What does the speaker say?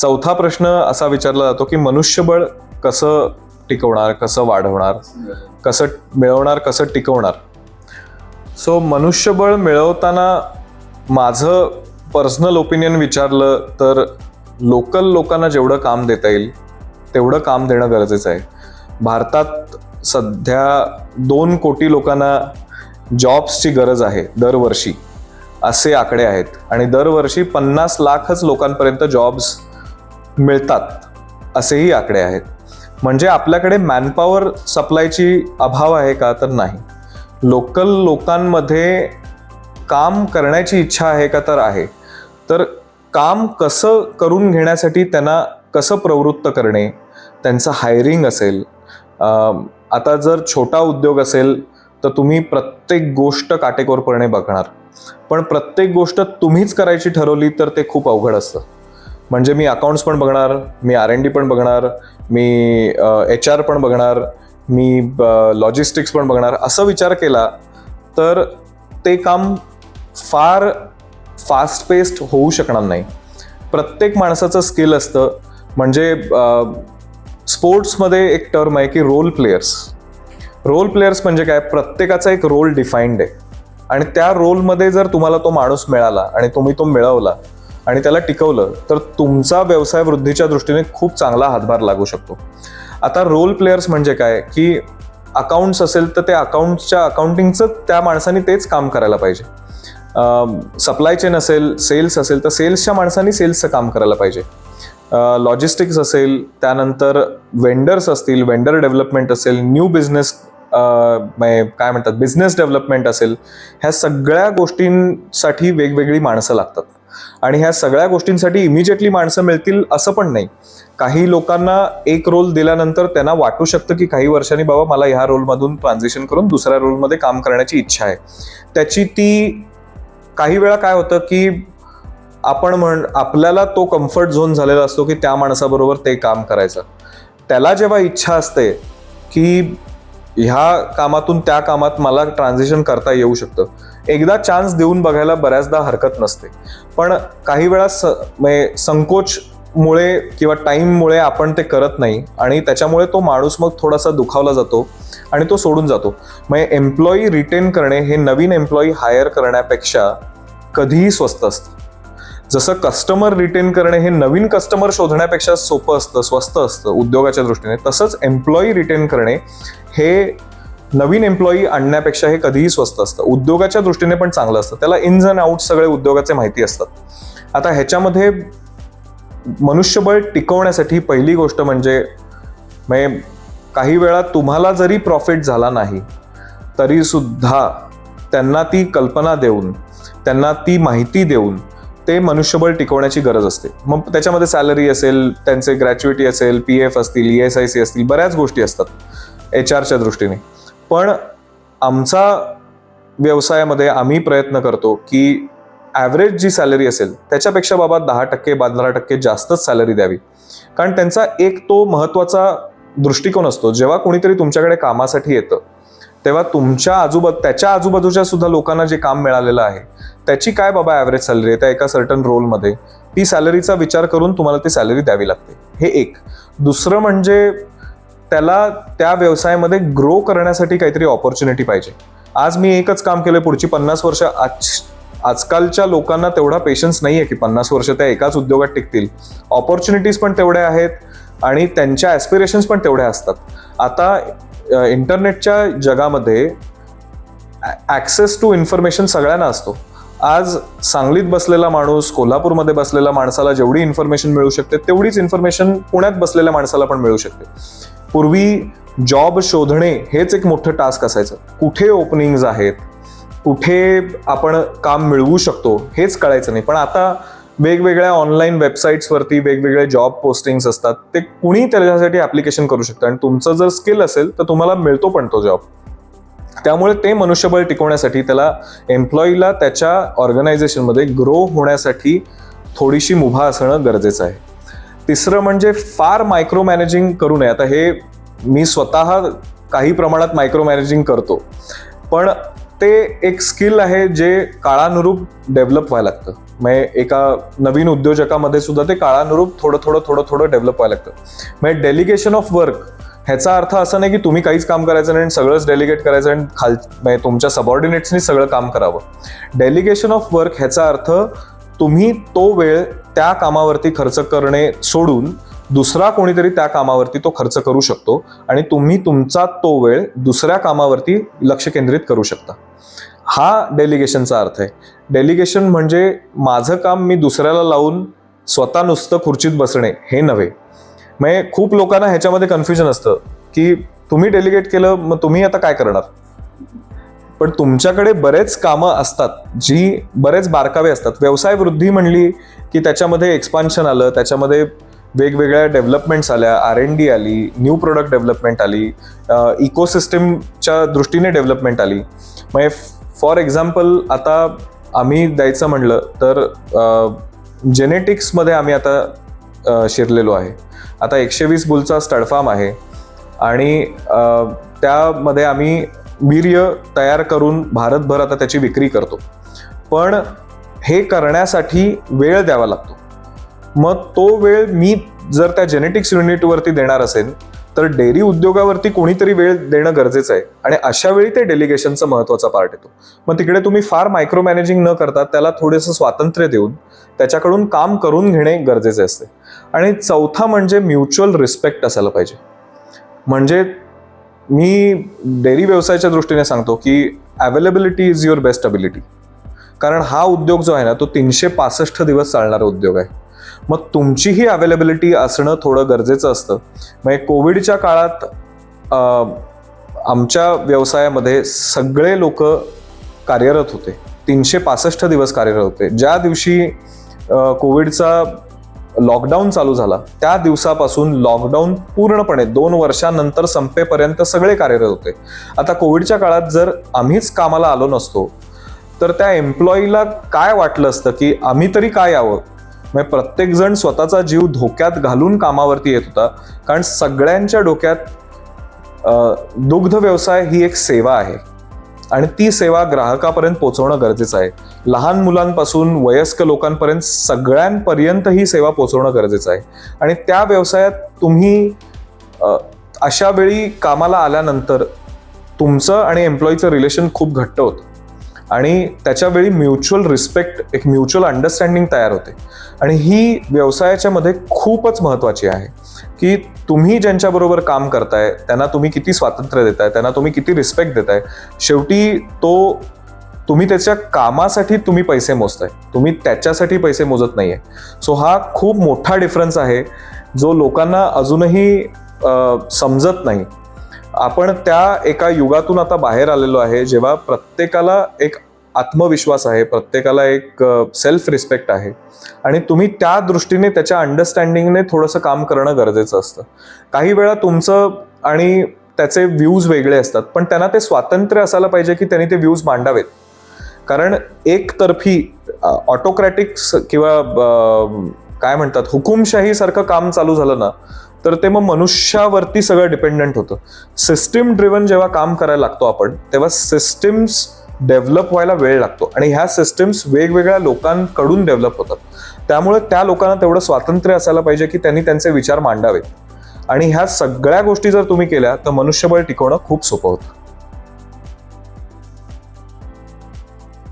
चौथा प्रश्न असा विचारला जातो की मनुष्यबळ कसं टिकवणार कसं वाढवणार कसं मिळवणार कसं टिकवणार? सो मनुष्यबळ मिळवताना माझं पर्सनल ओपिनियन विचारलं तर लोकल लोकांना जेवढं काम देता येईल तेवढं काम देणं गरजेचं आहे. भारतात सध्या दोन कोटी लोकांना जॉब्सची गरज आहे दरवर्षी असे आकडे आहेत. आणि दरवर्षी पन्नास लाखच लोकांपर्यंत जॉब्स मिळतात असेही आकडे आहेत. म्हणजे आपल्याकडे मॅनपॉवर सप्लायची अभाव आहे का तर नाही. लोकल लोकांमध्ये काम करण्याची इच्छा आहे का तर आहे. तर काम कसं करून घेण्यासाठी त्यांना कसं प्रवृत्त करणे त्यांचं हायरिंग असेल आता जर छोटा उद्योग असेल तर तुम्ही प्रत्येक गोष्ट काटेकोरपणे बघणार. पण प्रत्येक गोष्ट तुम्हीच करायची ठरवली तर ते खूप अवघड असतं. म्हणजे मी अकाउंट्स पण बघणार मी आर एन डी पण बघणार मी एच आर पण बघणार मी लॉजिस्टिक्स पण बघणार असं विचार केला तर ते काम फार फास्ट पेस्ट होऊ शकणार नाही. प्रत्येक माणसाचं स्किल असतं म्हणजे स्पोर्ट्समध्ये एक टर्म आहे की रोल प्लेयर्स रोल प्लेयर्स म्हणजे काय? प्रत्येकाचा एक रोल डिफाईन्ड आहे. आणि त्या रोलमध्ये जर तुम्हाला तो माणूस मिळाला आणि तुम्ही तो मिळवला आणि त्याला टिकवलं तर तुमचा व्यवसाय वृद्धीच्या दृष्टीने खूप चांगला हातभार लागू शकतो. आता रोल प्लेयर्स म्हणजे काय? की अकाउंट्स असेल तर ते अकाउंट्सच्या अकाउंटिंगचं त्या माणसाने तेच काम करायला पाहिजे. सप्लाय चेन असेल सेल्स असेल तर सेल्सच्या माणसांनी सेल्सचं काम करायला पाहिजे. लॉजिस्टिक्स असेल त्यानंतर वेंडर्स असतील वेंडर डेव्हलपमेंट असेल न्यू बिझनेस काय म्हणतात बिझनेस डेव्हलपमेंट असेल ह्या सगळ्या गोष्टींसाठी वेगवेगळी माणसं लागतात. आणि ह्या सगळ्या गोष्टींसाठी इमिजिएटली माणसं मिळतील असं पण नाही. काही लोकांना एक रोल दिल्यानंतर त्यांना वाटू शकतं की काही वर्षांनी बाबा मला ह्या रोलमधून ट्रान्झिशन करून दुसऱ्या रोलमध्ये काम करण्याची इच्छा आहे. त्याची ती काही वेळा काय होतं की आपण म्हण आपल्याला तो कम्फर्ट झोन झालेला असतो की त्या माणसाबरोबर ते काम करायचं. त्याला जेव्हा इच्छा असते की ह्या कामातून त्या कामात मला ट्रान्झिशन करता येऊ शकतं. एकदा चान्स देऊन बघायला बऱ्याचदा हरकत नसते. पण काही वेळा स म्हणजे संकोचमुळे किंवा टाईममुळे आपण ते करत नाही आणि त्याच्यामुळे तो माणूस मग थोडासा दुखावला जातो आणि तो सोडून जातो. म्हणजे एम्प्लॉई रिटेन करणे हे नवीन एम्प्लॉई हायर करण्यापेक्षा कधीही स्वस्त असतं. जसं कस्टमर रिटेन करणे हे नवीन कस्टमर शोधण्यापेक्षा सोपं असतं स्वस्त असतं उद्योगाच्या दृष्टीने तसंच एम्प्लॉई रिटेन करणे हे नवीन एम्प्लॉई आणण्यापेक्षा हे कधीही स्वस्त असतं. उद्योगाच्या दृष्टीने पण चांगलं असतं. त्याला इन्स अँड आउट सगळे उद्योगाचे माहिती असतात. आता ह्याच्यामध्ये मनुष्यबळ टिकवण्यासाठी पहिली गोष्ट म्हणजे म्हणजे काही वेळा तुम्हाला जरी प्रॉफिट झाला नाही तरीसुद्धा त्यांना ती कल्पना देऊन त्यांना ती माहिती देऊन ते मनुष्यबळ टिकवण्याची गरज असते. मग त्याच्यामध्ये सॅलरी असेल त्यांचे ग्रॅच्युइटी असेल पी एफ असतील ई एस आय सी असतील बऱ्याच गोष्टी असतात एच आरच्या दृष्टीने. पण आमचा व्यवसायामध्ये आम्ही प्रयत्न करतो की ॲव्हरेज जी सॅलरी असेल त्याच्यापेक्षा बाबा दहा टक्के पंधरा टक्के जास्तच सॅलरी द्यावी. कारण त्यांचा एक तो महत्त्वाचा दृष्टिकोन असतो. जेव्हा कोणीतरी तुमच्याकडे कामासाठी येतं तेव्हा तुमच्या आजूबाजू त्याच्या आजूबाजूच्या सुद्धा लोकांना जे काम मिळालेलं आहे त्याची काय बाबा ॲव्हरेज सॅलरी आहे? त्या एका सर्टन रोलमध्ये ती सॅलरीचा विचार करून तुम्हाला ती सॅलरी द्यावी लागते. हे एक. दुसरं म्हणजे त्याला त्या व्यवसायामध्ये ग्रो करण्यासाठी काहीतरी ऑपॉर्च्युनिटी पाहिजे. आज मी एकच काम केलं पुढची पन्नास वर्ष. आज आजकालच्या लोकांना तेवढा पेशन्स नाही आहे की पन्नास वर्ष त्या एकाच उद्योगात टिकतील. ऑपॉर्च्युनिटीज पण तेवढ्या आहेत आणि त्यांच्या ॲस्पिरेशन्स पण तेवढ्या असतात. आता इंटरनेटच्या जगामध्ये ॲक्सेस टू इन्फॉर्मेशन सगळ्यांना असतो. आज सांगलीत बसलेला माणूस कोल्हापूरमध्ये बसलेल्या माणसाला जेवढी इन्फॉर्मेशन मिळू शकते तेवढीच इन्फॉर्मेशन पुण्यात बसलेल्या माणसाला पण मिळू शकते. पूर्वी जॉब शोधणे हेच एक मोठं टास्क असायचं. कुठे ओपनिंग्ज आहेत कुठे आपण काम मिळवू शकतो हेच कळायचं नाही. पण आता वेगवेगळ्या ऑनलाईन वेबसाईट्सवरती वेगवेगळे जॉब पोस्टिंग्स असतात. ते कुणी त्याच्यासाठी ॲप्लिकेशन करू शकतं? आणि तुमचं जर स्किल असेल तर तुम्हाला मिळतो पण तो जॉब त्यामुळे ते मनुष्यबळ टिकवण्यासाठी त्याला एम्प्लॉईला त्याच्या ऑर्गनायझेशनमध्ये ग्रो होण्यासाठी थोडीशी मुभा असणं गरजेचं आहे. तिसरं म्हणजे फार मायक्रो मॅनेजिंग करू नये. आता हे मी स्वतः काही प्रमाणात मायक्रो मॅनेजिंग करतो. पण ते एक स्किल आहे जे काळानुरूप डेव्हलप व्हायला लागतं. म्हणजे एका नवीन उद्योजकामध्ये सुद्धा ते काळानुरूप थोडं थोडं थोडं थोडं डेव्हलप व्हायला लागतं. म्हणजे डेलिगेशन ऑफ वर्क ह्याचा अर्थ असा नाही की तुम्ही काहीच काम करायचं नाही आणि सगळंच डेलिगेट करायचं आणि खाल म्हणजे तुमच्या सबऑर्डिनेट्सनी सगळं काम करावं. डेलिगेशन ऑफ वर्क ह्याचा अर्थ तुम्ही तो वेळ त्या कामावरती खर्च करणे सोडून दुसरा कोणीतरी त्या कामावरती तो खर्च करू शकतो आणि तुम्ही तुमचा तो वेळ दुसऱ्या कामावरती लक्ष केंद्रित करू शकता. हा डेलिगेशनचा अर्थ आहे. डेलिगेशन म्हणजे माझं काम मी दुसऱ्याला लावून स्वतः नुसतं खुर्चीत बसणे हे नव्हे. म्हणजे खूप लोकांना ह्याच्यामध्ये कन्फ्युजन असतं की तुम्ही डेलिगेट केलं मग तुम्ही आता काय करणार? पण तुमच्याकडे बरेच कामं असतात जी बरेच बारकावे असतात. व्यवसाय वृद्धी म्हणली की त्याच्यामध्ये एक्सपान्शन आलं त्याच्यामध्ये वेगवेगळ्या डेव्हलपमेंट्स आल्या आर एन डी आली न्यू प्रोडक्ट डेव्हलपमेंट आली इकोसिस्टमच्या दृष्टीने डेव्हलपमेंट आली. म्हणजे फॉर एक्झाम्पल आता आम्ही द्यायचं म्हणलं तर जेनेटिक्समध्ये आम्ही आता शिरलेलो आहे. आता एकशे वीस बुलचा स्टडफार्म आहे आणि त्यामध्ये आम्ही वीर्य तयार करून भारतभर आता त्याची विक्री करतो. पण हे करण्यासाठी वेळ द्यावा लागतो. मग तो वेळ मी जर त्या जेनेटिक्स युनिटवरती देणार असेल तर डेअरी उद्योगावरती कोणीतरी वेळ देणं गरजेचं आहे. आणि अशा वेळी ते डेलिगेशनचा महत्त्वाचा पार्ट येतो. मग तिकडे तुम्ही फार मायक्रो मॅनेजिंग न करता त्याला थोडंसं स्वातंत्र्य देऊन त्याच्याकडून काम करून घेणे गरजेचे असते. आणि चौथा म्हणजे म्युच्युअल रिस्पेक्ट असायला पाहिजे. म्हणजे मी डेअरी व्यवसायाच्या दृष्टीने सांगतो की availability is your best ability कारण हा उद्योग जो आहे ना तो तीनशे पासष्ट दिवस चालणारा उद्योग आहे. मग तुमचीही अवेलेबिलिटी असणं थोडं गरजेचं असतं. म्हणजे कोविडच्या काळात आमच्या व्यवसायामध्ये सगळे लोक कार्यरत होते. तीनशे पासष्ट दिवस कार्यरत होते. ज्या दिवशी कोविडचा लॉकडाऊन चालू झाला त्या दिवसापासून लॉकडाऊन पूर्णपणे दोन वर्षानंतर संपेपर्यंत सगळे कार्यरत होते. आता कोविडच्या काळात जर आम्हीच कामाला आलो नसतो तर त्या एम्प्लॉईला काय वाटलं असतं की आम्ही तरी काय यावं? म्हणजे प्रत्येकजण स्वतःचा जीव धोक्यात घालून कामावरती येत होता. कारण सगळ्यांच्या डोक्यात दुग्ध व्यवसाय ही एक सेवा आहे. आणि ती सेवा ग्राहकापर्यंत पोहोचवणं गरजेचं आहे. लहान मुलांपासून वयस्क लोकांपर्यंत सगळ्यांपर्यंत ही सेवा पोहोचवणं गरजेचं आहे. आणि त्या व्यवसायात तुम्ही अशा वेळी कामाला आल्यानंतर तुमचं आणि एम्प्लॉईचं रिलेशन खूप घट्ट होतं. आणि त्याच्यावेळी म्युच्युअल रिस्पेक्ट एक म्युच्युअल अंडरस्टँडिंग तयार होते. आणि ही व्यवसायाच्या मध्ये खूपच महत्वाची आहे की तुम्ही ज्यांच्याबरोबर काम करताय त्यांना तुम्ही किती स्वातंत्र्य देताय त्यांना तुम्ही किती रिस्पेक्ट देताय शेवटी तो तुम्ही त्याच्या कामासाठी तुम्ही पैसे मोजताय तुम्ही त्याच्यासाठी पैसे मोजत नाहीये. सो हा खूप मोठा डिफरन्स आहे जो लोकांना अजूनही समजत नाही. आपण त्या एका युगातून आता बाहेर आलेलो आहे जेव्हा प्रत्येकाला एक आत्मविश्वास आहे प्रत्येकाला एक सेल्फ रिस्पेक्ट आहे. आणि तुम्ही त्या दृष्टीने त्याच्या अंडरस्टँडिंगने थोडंसं काम करणं गरजेचं असतं. काही वेळा तुमचं आणि त्याचे व्ह्यूज वेगळे असतात पण त्यांना ते स्वातंत्र्य असायला पाहिजे की त्यांनी ते व्ह्यूज मांडावेत. कारण एकतर्फी ऑटोक्रॅटिक्स किंवा काय म्हणतात हुकुमशाहीसारखं काम चालू झालं ना तर ते मग मनुष्यावरती सगळं डिपेंडंट होतं. सिस्टीम ड्रिव्हन जेव्हा काम करायला लागतो आपण तेव्हा सिस्टीम्स डेव्हलप व्हायला वेळ लागतो. आणि ह्या सिस्टीम्स वेगवेगळ्या लोकांकडून डेव्हलप होतात. त्यामुळे त्या लोकांना तेवढं स्वातंत्र्य असायला पाहिजे की त्यांनी त्यांचे विचार मांडावेत. आणि ह्या सगळ्या गोष्टी जर तुम्ही केल्या तर मनुष्यबळ टिकवणं खूप सोपं होतं.